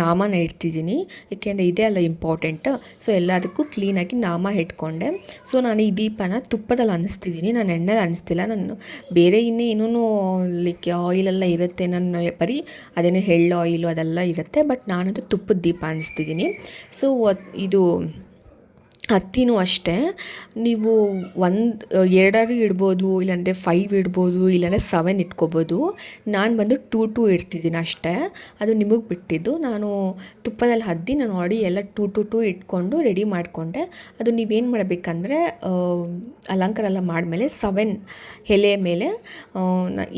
ನಾಮನ ಇಡ್ತಿದ್ದೀನಿ. ಏಕೆಂದರೆ ಇದೇ ಅಲ್ಲ ಇಂಪಾರ್ಟೆಂಟ್ ಸೊ ಎಲ್ಲದಕ್ಕೂ ಕ್ಲೀನಾಗಿ ನಾಮ ಇಟ್ಕೊಂಡೆ. ಸೊ ನಾನು ಈ ದೀಪನ ತುಪ್ಪದಲ್ಲಿ ಅನ್ನಿಸ್ತಿದ್ದೀನಿ ನಾನು ಎಣ್ಣೆಲಿ ಅನ್ನಿಸ್ತಿಲ್ಲ ನಾನು ಬೇರೆ ಇನ್ನೇ ಏನೂ ಲೈಕ್ ಆಯಿಲೆಲ್ಲ ಇರುತ್ತೆ ನನ್ನ ಬರೀ, ಅದೇನೋ ಎಳ್ಳು ಆಯಿಲು ಅದೆಲ್ಲ ಇರುತ್ತೆ. ಬಟ್ ನಾನಂತೂ ತುಪ್ಪದ ದೀಪ ಅನ್ನಿಸ್ತಿದ್ದೀನಿ ಸೊ ಇದು ಹತ್ತಿನೂ ಅಷ್ಟೇ. ನೀವು ಒಂದು ಎರಡಾರು ಇಡ್ಬೋದು, ಇಲ್ಲಾಂದರೆ ಫೈವ್ ಇಡ್ಬೋದು, ಇಲ್ಲಾಂದರೆ ಸೆವೆನ್ ಇಟ್ಕೋಬೋದು. ನಾನು ಬಂದು ಟೂ ಟೂ ಇಡ್ತಿದ್ದೀನಿ ಅಷ್ಟೇ. ಅದು ನಿಮಗೆ ಬಿಟ್ಟಿದ್ದು. ನಾನು ತುಪ್ಪದಲ್ಲಿ ಹದ್ದಿ ನಾನು ಆಡಿ ಎಲ್ಲ ಟೂ ಟು ಟೂ ಇಟ್ಕೊಂಡು ರೆಡಿ ಮಾಡಿಕೊಂಡೆ. ಅದು ನೀವೇನು ಮಾಡಬೇಕಂದ್ರೆ ಅಲಂಕಾರ ಎಲ್ಲ ಮಾಡಿದ್ಮೇಲೆ ಸೆವೆನ್ ಎಲೆ ಮೇಲೆ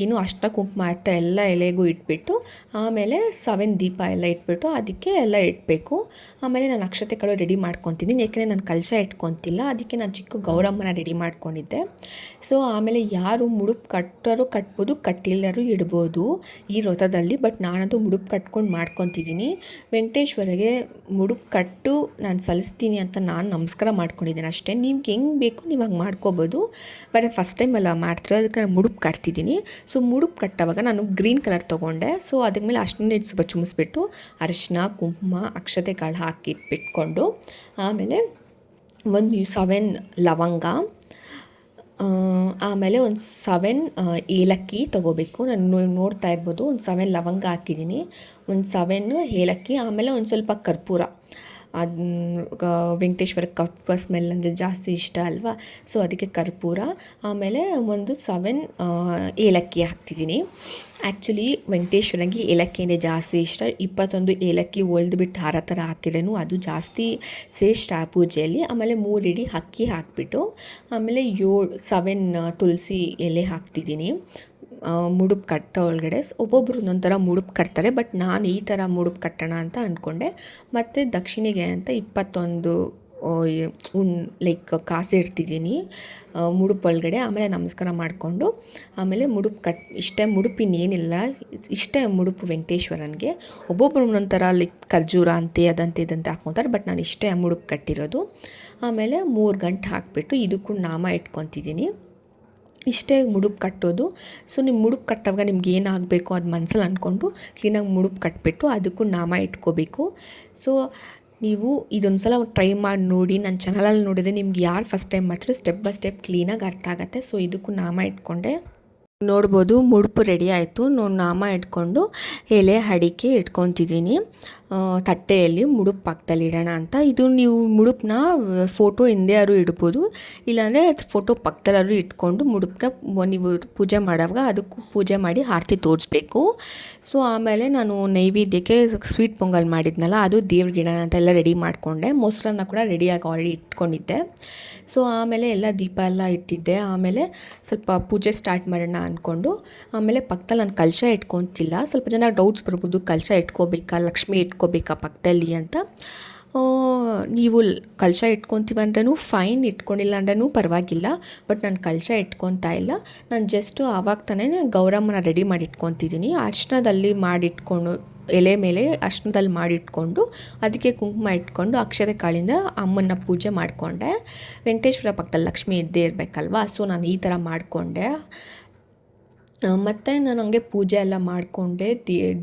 ಏನು ಅಷ್ಟ ಕುಂಕುಮ ಅತ್ತ ಎಲ್ಲ ಎಲೆಗೂ ಇಟ್ಬಿಟ್ಟು, ಆಮೇಲೆ ಸೆವೆನ್ ದೀಪ ಎಲ್ಲ ಇಟ್ಬಿಟ್ಟು, ಅದಕ್ಕೆ ಎಲ್ಲ ಇಡಬೇಕು ಆಮೇಲೆ ನಾನು ಅಕ್ಷತೆ ಕಳು ರೆಡಿ ಮಾಡ್ಕೊತಿದ್ದೀನಿ. ಯಾಕೆಂದರೆ ನಾನು ಕಲಶ ಇಟ್ಕೊತಿಲ್ಲ. ಅದಕ್ಕೆ ನಾನು ಚಿಕ್ಕ ಗೌರಮ್ಮನ ರೆಡಿ ಮಾಡ್ಕೊಂಡಿದ್ದೆ. ಸೊ ಆಮೇಲೆ ಯಾರು ಮುಡುಪು ಕಟ್ಟೋರು ಕಟ್ಬೋದು, ಕಟ್ಟಿಲ್ಲರೂ ಇಡ್ಬೋದು ಈ ವ್ರತದಲ್ಲಿ ಬಟ್ ನಾನದು ಮುಡುಪು ಕಟ್ಕೊಂಡು ಮಾಡ್ಕೊತಿದ್ದೀನಿ. ವೆಂಕಟೇಶ್ವರಿಗೆ ಮುಡುಪು ಕಟ್ಟು ನಾನು ಸಲ್ಲಿಸ್ತೀನಿ ಅಂತ ನಾನು ನಮಸ್ಕಾರ ಮಾಡ್ಕೊಂಡಿದ್ದೀನಿ ಅಷ್ಟೇ. ನಿಮ್ಗೆ ಹೆಂಗೆ ಬೇಕು ನೀವು ಹಂಗೆ ಮಾಡ್ಕೋಬೋದು. ಬಟ್ ಫಸ್ಟ್ ಟೈಮ್ ಎಲ್ಲ ಮಾಡ್ತಿರೋ ಅದಕ್ಕೆ ನಾನು ಮುಡುಪು ಕಟ್ತಿದ್ದೀನಿ. ಸೊ ಮುಡುಪು ಕಟ್ಟೋವಾಗ ನಾನು ಗ್ರೀನ್ ಕಲರ್ ತೊಗೊಂಡೆ. ಸೊ ಅದಕ್ಕೆ ಮೇಲೆ ಅಷ್ಟನ್ನೇ ಸ್ವಲ್ಪ ಚುಮಿಸ್ಬಿಟ್ಟು ಅರಿಶಿನ ಕುಂಕುಮ, ಅಕ್ಷತೆ ಕಾಳು ಹಾಕಿ ಬಿಟ್ಕೊಂಡು ಆಮೇಲೆ ಒಂದು ಸೆವೆನ್ ಲವಂಗ ಆಮೇಲೆ ಒಂದು ಸೆವೆನ್ ಏಲಕ್ಕಿ ತೊಗೋಬೇಕು. ನಾನು ನೋಡ್ತಾ ಇರ್ಬೋದು, ಒಂದು ಸೆವೆನ್ ಲವಂಗ ಹಾಕಿದ್ದೀನಿ. ಒಂದು ಸೆವೆನ್ ಏಲಕ್ಕಿ, ಆಮೇಲೆ ಒಂದು ಸ್ವಲ್ಪ ಕರ್ಪೂರ. ಅದು ವೆಂಕಟೇಶ್ವರ ಕರ್ಪೂರ ಸ್ಮೆಲ್ ಅಂದರೆ ಜಾಸ್ತಿ ಇಷ್ಟ ಅಲ್ವಾ? ಸೊ ಅದಕ್ಕೆ ಕರ್ಪೂರ. ಆಮೇಲೆ ಒಂದು ಸೆವೆನ್ ಏಲಕ್ಕಿ ಹಾಕ್ತಿದ್ದೀನಿ. ಆ್ಯಕ್ಚುಲಿ ವೆಂಕಟೇಶ್ವರಂಗೆ ಏಲಕ್ಕಿ ಅಂದರೆ ಜಾಸ್ತಿ ಇಷ್ಟ. ಇಪ್ಪತ್ತೊಂದು ಏಲಕ್ಕಿ ಒಳ್ದುಬಿಟ್ಟು ಹಾರ ಥರ ಹಾಕಿದ್ರೂ ಅದು ಜಾಸ್ತಿ ಶ್ರೇಷ್ಠ ಆ ಪೂಜೆಯಲ್ಲಿ. ಆಮೇಲೆ ಮೂರು ಇಡೀ ಅಕ್ಕಿ ಹಾಕಿಬಿಟ್ಟು, ಆಮೇಲೆ ಏಳು ಸೆವೆನ್ ತುಳಸಿ ಎಲೆ ಹಾಕ್ತಿದ್ದೀನಿ. ಮುಡುಪು ಕಟ್ಟೋ ಒಳಗಡೆ. ಒಬ್ಬೊಬ್ರು ಒಂದೊಂದು ಥರ ಮುಡುಪು ಕಟ್ತಾರೆ, ಬಟ್ ನಾನು ಈ ಥರ ಮುಡುಪು ಕಟ್ಟೋಣ ಅಂತ ಅಂದ್ಕೊಂಡೆ ಮತ್ತು ದಕ್ಷಿಣೆಗೆ ಅಂತ ಇಪ್ಪತ್ತೊಂದು ಉನ್, ಲೈಕ್ ಕಾಸು ಇರ್ತಿದ್ದೀನಿ ಮುಡುಪು ಒಳಗಡೆ. ಆಮೇಲೆ ನಮಸ್ಕಾರ ಮಾಡಿಕೊಂಡು, ಆಮೇಲೆ ಮುಡುಪು ಕಟ್, ಇಷ್ಟೇ ಮುಡುಪು ಇನ್ನೇನಿಲ್ಲ ಇಷ್ಟೇ ಮುಡುಪು ವೆಂಕಟೇಶ್ವರನಿಗೆ. ಒಬ್ಬೊಬ್ರು ಒಂದೊಂಥರ ಲೈಕ್ ಖರ್ಜೂರ ಅಂತೆ, ಅದಂತೆ, ಇದಂತೆ ಹಾಕ್ಕೊತಾರೆ, ಬಟ್ ನಾನು ಇಷ್ಟೇ ಮುಡುಪು ಕಟ್ಟಿರೋದು. ಆಮೇಲೆ ಮೂರು ಗಂಟೆ ಹಾಕಿಬಿಟ್ಟು ಇದಕ್ಕೂ ನಾಮ ಇಟ್ಕೊತಿದ್ದೀನಿ. ಇಷ್ಟೇ ಮುಡುಪು ಕಟ್ಟೋದು. ಸೊ ನಿಮ್ಮ ಮುಡುಪು ಕಟ್ಟುವಾಗ ನಿಮ್ಗೆ ಏನಾಗಬೇಕು ಅದು ಮನ್ಸಲ್ಲಿ ಅಂದ್ಕೊಂಡು ಕ್ಲೀನಾಗಿ ಮುಡುಪು ಕಟ್ಟಿಬಿಟ್ಟು ಅದಕ್ಕೂ ನಾಮ ಇಟ್ಕೋಬೇಕು. ಸೊ ನೀವು ಇದೊಂದು ಸಲ ಟ್ರೈ ಮಾಡಿ ನೋಡಿ. ನನ್ನ ಚಾನಲಲ್ಲಿ ನೋಡಿದೆ ನಿಮ್ಗೆ ಯಾರು ಫಸ್ಟ್ ಟೈಮ್ ಮಾಡ್ತೀರೋ ಸ್ಟೆಪ್ ಬೈ ಸ್ಟೆಪ್ ಕ್ಲೀನಾಗಿ ಅರ್ಥ ಆಗುತ್ತೆ. ಸೊ ಇದಕ್ಕೂ ನಾಮ ಇಟ್ಕೊಂಡೆ. ನೋಡ್ಬೋದು, ಮುಡುಪು ರೆಡಿ ಆಯಿತು. ನಾಮ ಇಟ್ಕೊಂಡು ಎಲೆ ಅಡಿಕೆ ಇಟ್ಕೊತಿದ್ದೀನಿ. ತಟ್ಟೆಯಲ್ಲಿ ಮುಡುಪು ಪಕ್ಕದಲ್ಲಿ ಇಡೋಣ ಅಂತ. ಇದು ನೀವು ಮುಡುಪನ್ನ ಫೋಟೋ ಹಿಂದೆ ಯಾರು ಇಡ್ಬೋದು. ಇಲ್ಲಾಂದರೆ ಫೋಟೋ ಪಕ್ಕದಲ್ಲಾದ್ರು ಇಟ್ಕೊಂಡು ಮುಡುಪ್ಗೆ ನೀವು ಪೂಜೆ ಮಾಡೋವಾಗ ಅದಕ್ಕೂ ಪೂಜೆ ಮಾಡಿ ಆರತಿ ತೋರಿಸ್ಬೇಕು. ಸೊ ಆಮೇಲೆ ನಾನು ನೈವೇದ್ಯಕ್ಕೆ ಸ್ವೀಟ್ ಪೊಂಗಲ್ ಮಾಡಿದ್ನಲ್ಲ, ಅದು ದೇವ್ರ ಗಿಡ ಅಂತೆಲ್ಲ ರೆಡಿ ಮಾಡಿಕೊಂಡೆ. ಮೊಸರನ್ನ ಕೂಡ ರೆಡಿಯಾಗಿ ಆಲ್ರೆಡಿ ಇಟ್ಕೊಂಡಿದ್ದೆ. ಸೊ ಆಮೇಲೆ ಎಲ್ಲ ದೀಪ ಎಲ್ಲ ಇಟ್ಟಿದ್ದೆ. ಆಮೇಲೆ ಸ್ವಲ್ಪ ಪೂಜೆ ಸ್ಟಾರ್ಟ್ ಮಾಡೋಣ ಅಂದ್ಕೊಂಡು ಆಮೇಲೆ ಪಕ್ಕದಲ್ಲಿ ನಾನು ಕಲಶ ಇಟ್ಕೊತಿಲ್ಲ. ಸ್ವಲ್ಪ ಜನ ಡೌಟ್ಸ್ ಬರ್ಬೋದು. ಕಲಶ ಇಟ್ಕೋಬೇಕಾ? ಲಕ್ಷ್ಮಿ ಇಟ್ಕೋಬೇಕಾ ಪಕ್ಕದಲ್ಲಿ ಅಂತ. ನೀವು ಕಳಶ ಇಟ್ಕೊತೀವಿ ಫೈನ್ ಇಟ್ಕೊಂಡಿಲ್ಲ ಅಂದ್ರೂ ಪರವಾಗಿಲ್ಲ. ಬಟ್ ನಾನು ಕಳಶ ಇಟ್ಕೊತಾ ಇಲ್ಲ. ನಾನು ಜಸ್ಟು ಆವಾಗ ತಾನೇ ಗೌರಮ್ಮನ ರೆಡಿ ಮಾಡಿ ಇಟ್ಕೊತಿದ್ದೀನಿ. ಅರ್ಶನದಲ್ಲಿ ಮಾಡಿಟ್ಕೊಂಡು ಎಲೆ ಮೇಲೆ ಅಷ್ಟದಲ್ಲಿ ಮಾಡಿಟ್ಕೊಂಡು ಅದಕ್ಕೆ ಕುಂಕುಮ ಇಟ್ಕೊಂಡು ಅಕ್ಷತೆ ಕಾಳಿಂದ ಅಮ್ಮನ ಪೂಜೆ ಮಾಡಿಕೊಂಡೆ. ವೆಂಕಟೇಶ್ವರ ಪಕ್ಕದಲ್ಲಿ ಲಕ್ಷ್ಮಿ ಇದ್ದೇ ಇರಬೇಕಲ್ವಾ? ಸೊ ನಾನು ಈ ಥರ ಮಾಡಿಕೊಂಡೆ. ಮತ್ತು ನಾನು ಹಂಗೆ ಪೂಜೆ ಎಲ್ಲ ಮಾಡಿಕೊಂಡೆ.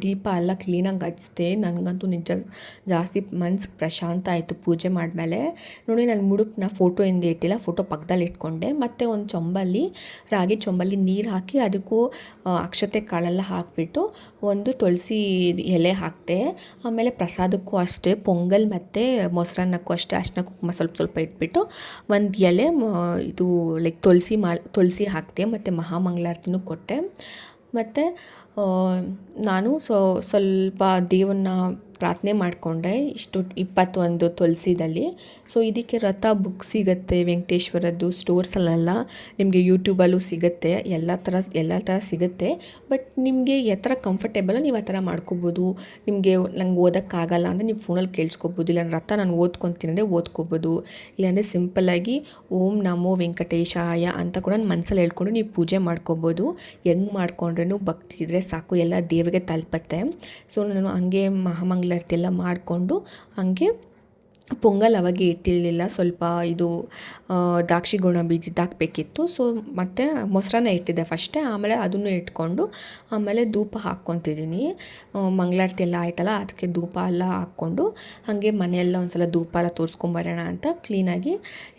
ದೀಪ ಎಲ್ಲ ಕ್ಲೀನಾಗಿ ಹಚ್ಚಿದೆ. ನನಗಂತೂ ನಿಜ ಜಾಸ್ತಿ ಮನ್ಸಿಗೆ ಪ್ರಶಾಂತ ಆಯಿತು ಪೂಜೆ ಮಾಡಿದ್ಮೇಲೆ ನೋಡಿ, ನಾನು ಮುಡುಪನ್ನ ಫೋಟೋ ಹಿಂದೆ ಇಟ್ಟಿಲ್ಲ ಫೋಟೋ ಪಕ್ಕದಲ್ಲಿ ಇಟ್ಕೊಂಡೆ. ಮತ್ತು ಒಂದು ಚೊಂಬಲ್ಲಿ, ರಾಗಿ ಚೊಂಬಲ್ಲಿ ನೀರು ಹಾಕಿ ಅದಕ್ಕೂ ಅಕ್ಷತೆ ಕಾಳೆಲ್ಲ ಹಾಕಿಬಿಟ್ಟು ಒಂದು ತುಳಸಿ ಎಲೆ ಹಾಕಿದೆ ಆಮೇಲೆ ಪ್ರಸಾದಕ್ಕೂ ಅಷ್ಟೇ, ಪೊಂಗಲ್ ಮತ್ತು ಮೊಸರನ್ನಕ್ಕೂ ಅಷ್ಟೇ, ಅರ್ಶಿನ, ಕುಂಕುಮ ಸ್ವಲ್ಪ ಸ್ವಲ್ಪ ಇಟ್ಬಿಟ್ಟು ಒಂದು ಎಲೆ ಇದು ಲೈಕ್ ತುಳಸಿ ಮಾ, ತುಳಸಿ ಹಾಕಿದೆ ಮತ್ತು ಮಹಾಮಂಗಳಾರತಿನೂ ಕೊಟ್ಟೆ. ಮತ್ತು ನಾನು ಸ್ವಲ್ಪ ದೇವರನ್ನ ಪ್ರಾರ್ಥನೆ ಮಾಡಿಕೊಂಡೆ ಇಷ್ಟು ಇಪ್ಪತ್ತೊಂದು ತುಳಸಿದಲ್ಲಿ ಸೊ ಇದಕ್ಕೆ ರಥ ಬುಕ್ ಸಿಗುತ್ತೆ ವೆಂಕಟೇಶ್ವರದ್ದು ಸ್ಟೋರ್ಸಲ್ಲೆಲ್ಲ ನಿಮಗೆ ಯೂಟ್ಯೂಬಲ್ಲೂ ಸಿಗುತ್ತೆ, ಎಲ್ಲ ಥರ ಎಲ್ಲ ಥರ ಸಿಗುತ್ತೆ. ಬಟ್ ನಿಮಗೆ ಯಾವ ಥರ ಕಂಫರ್ಟೇಬಲೋ ನೀವು ಆ ಥರ ಮಾಡ್ಕೋಬೋದು. ನಿಮಗೆ ನಂಗೆ ಓದೋಕ್ಕಾಗಲ್ಲ ಅಂದರೆ ನೀವು ಫೋನಲ್ಲಿ ಕೇಳಿಸ್ಕೋಬೋದು. ಇಲ್ಲ ರಥ ನಾನು ಓದ್ಕೊತೀನಿ ಅಂದರೆ ಓದ್ಕೋಬೋದು. ಇಲ್ಲಾಂದರೆ ಸಿಂಪಲ್ಲಾಗಿ ಓಂ ನಮೋ ವೆಂಕಟೇಶಾಯ ಅಂತ ಕೂಡ ನನ್ನ ಮನಸ್ಸಲ್ಲಿ ಹೇಳ್ಕೊಂಡು ನೀವು ಪೂಜೆ ಮಾಡ್ಕೋಬೋದು. ಹೆಂಗೆ ಮಾಡ್ಕೊಂಡ್ರೂ ಭಕ್ತಿ ಇದ್ದರೆ ಸಾಕು, ಎಲ್ಲ ದೇವರಿಗೆ ತಲುಪತ್ತೆ. ಸೊ ನಾನು ಹಂಗೆ ಮಹಾಮಂಗ್ಲ ಮಂಗಳಾರತಿ ಎಲ್ಲ ಮಾಡಿಕೊಂಡು ಹಂಗೆ ಪೊಂಗಲ್ ಅವಾಗೆ ಇಟ್ಟಿರಲಿಲ್ಲ, ಸ್ವಲ್ಪ ಇದು ದ್ರಾಕ್ಷಿ ಗುಣ ಬೀಜದ್ದು ಹಾಕಬೇಕಿತ್ತು ಸೊ ಮತ್ತು ಮೊಸರನ್ನ ಇಟ್ಟಿದ್ದೆ ಫಸ್ಟೇ ಆಮೇಲೆ ಅದನ್ನು ಇಟ್ಕೊಂಡು, ಆಮೇಲೆ ಧೂಪ ಹಾಕ್ಕೊತಿದ್ದೀನಿ. ಮಂಗಳಾರತಿ ಎಲ್ಲ ಆಯ್ತಲ್ಲ, ಅದಕ್ಕೆ ಧೂಪ ಎಲ್ಲ ಹಾಕ್ಕೊಂಡು, ಹಾಗೆ ಮನೆಯೆಲ್ಲ ಒಂದು ಸಲ ಧೂಪ ಎಲ್ಲ ತೋರಿಸ್ಕೊಂಬರೋಣ ಅಂತ ಕ್ಲೀನಾಗಿ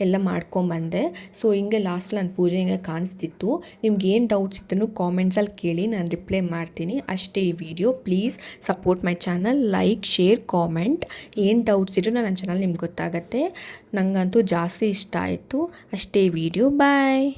ಎಲ್ಲ ಮಾಡ್ಕೊಂಬಂದೆ ಸೊ ಹಿಂಗೆ ಲಾಸ್ಟ್ ನನ್ನ ಪೂಜೆ ಹಿಂಗೆ ಕಾಣಿಸ್ತಿತ್ತು. ನಿಮ್ಗೆ ಏನು ಡೌಟ್ಸ್ ಇತ್ತು ಕಾಮೆಂಟ್ಸಲ್ಲಿ ಕೇಳಿ, ನಾನು ರಿಪ್ಲೈ ಮಾಡ್ತೀನಿ. ಅಷ್ಟೇ ಈ video please support my channel like share comment ಏನು ಡೌಟ್ಸ್ ಇದ್ರು ನನ್ನ ಚಾನಲ್ ನಿಮ್ಗೆ ಗೊತ್ತಾಗತ್ತೆ. ನನಗಂತೂ ಜಾಸ್ತಿ ಇಷ್ಟ ಆಯಿತು. ಅಷ್ಟೇ ವಿಡಿಯೋ ಬಾಯ್